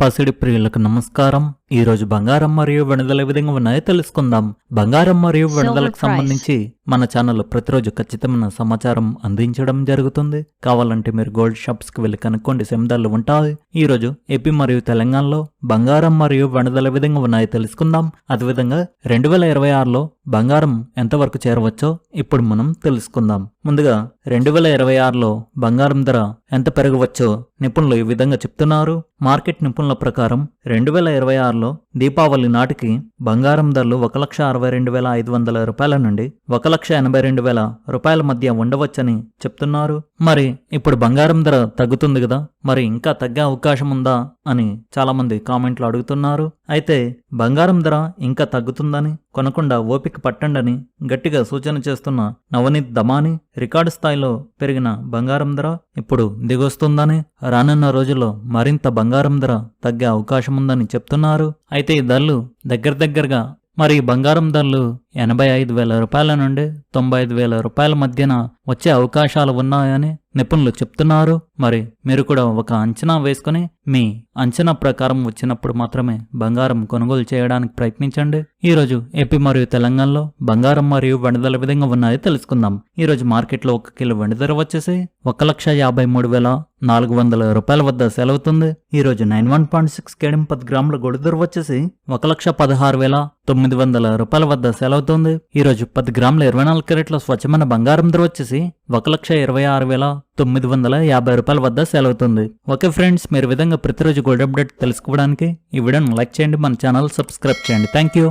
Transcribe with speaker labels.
Speaker 1: పసిడి ప్రియులకు నమస్కారం. ఈ రోజు బంగారం మరియు వెనుదల ఏ విధంగా ఉన్నాయో తెలుసుకుందాం. బంగారం మరియు వెనుదలకు. సంబంధించి మన ఛానల్ ప్రతిరోజు ఖచ్చితమైన సమాచారం అందించడం జరుగుతుంది. కావాలంటే మీరు గోల్డ్ షాప్స్కి వెళ్ళి కనుక్కోండి సెమిదార్లు ఉంటాయి. ఈ రోజు ఏపీ మరియు తెలంగాణలో బంగారం మరియు వెనుదల ఏ విధంగా ఉన్నాయో తెలుసుకుందాం. అదేవిధంగా రెండు వేల ఇరవై ఆరులో బంగారం ఎంతవరకు చేరవచ్చో ఇప్పుడు మనం తెలుసుకుందాం. ముందుగా రెండు వేల ఇరవై ఆరులో బంగారం ధర ఎంత పెరగవచ్చో నిపుణులు ఈ విధంగా చెప్తున్నారు. మార్కెట్ నిపుణుల ప్రకారం రెండు వేల ఇరవై ఆరులో దీపావళి నాటికి బంగారం ధరలు ఒక లక్ష అరవై రెండు వేల ఐదు వందల రూపాయల నుండి ఒక లక్ష ఎనభై రెండు వేల రూపాయల మధ్య ఉండవచ్చని చెప్తున్నారు. మరి ఇప్పుడు బంగారం ధర తగ్గుతుంది కదా? మరి ఇంకా తగ్గే అవకాశం ఉందా? అని చాలామంది కామెంట్లు అడుగుతున్నారు. అయితే బంగారం ధర ఇంకా తగ్గుతుందని కొనకుండా ఓపిక పట్టండని గట్టిగా సూచన చేస్తున్న నవనీత్ దమాని రికార్డు స్థాయిలో పెరిగిన బంగారం ధర ఇప్పుడు దిగొస్తుందని రానున్న రోజుల్లో మరింత బంగారం ధర తగ్గే అవకాశం ఉందని చెప్తున్నారు. అయితే ఈ ధరలు దగ్గర దగ్గరగా మరి బంగారం ధరలు ఎనభై ఐదు వేల రూపాయల నుండి తొంభై ఐదు వేల రూపాయల మధ్యన వచ్చే అవకాశాలు ఉన్నాయని నిపుణులు చెప్తున్నారు. మరి మీరు కూడా ఒక అంచనా వేసుకుని మీ అంచనా ప్రకారం వచ్చినప్పుడు మాత్రమే బంగారం కొనుగోలు చేయడానికి ప్రయత్నించండి. ఈ రోజు ఏపీ మరియు తెలంగాణలో బంగారం మరియు వెండి విధంగా ఉన్నాయో తెలుసుకుందాం. ఈరోజు మార్కెట్లో ఒక కిలో వెండి ధర వచ్చేసి ఒక లక్ష యాభై మూడు వేల నాలుగు వందల రూపాయల వద్ద సెలవుతుంది. ఈరోజు నైన్ వన్ పాయింట్ సిక్స్ కేడం పది గ్రాముల గొడు ధర వచ్చేసి ఒక లక్ష పదహారు వేల తొమ్మిది వందల రూపాయల వద్ద సెలవుతుంది. ఈరోజు పది గ్రాముల ఇరవై నాలుగు కెరెట్ల స్వచ్ఛమైన బంగారం ధర వచ్చేసి ఒక లక్ష ఇరవై ఆరు వేల తొమ్మిది వందల యాభై రూపాయల వద్ద సెలవుతుంది. ఓకే ఫ్రెండ్స్ మీరు విధంగా ప్రతిరోజు గోల్డ్ అప్డేట్ తెలుసుకోవడానికి ఈ వీడియోను లైక్ చేయండి మన ఛానల్ సబ్స్క్రైబ్ చేయండి. Thank you.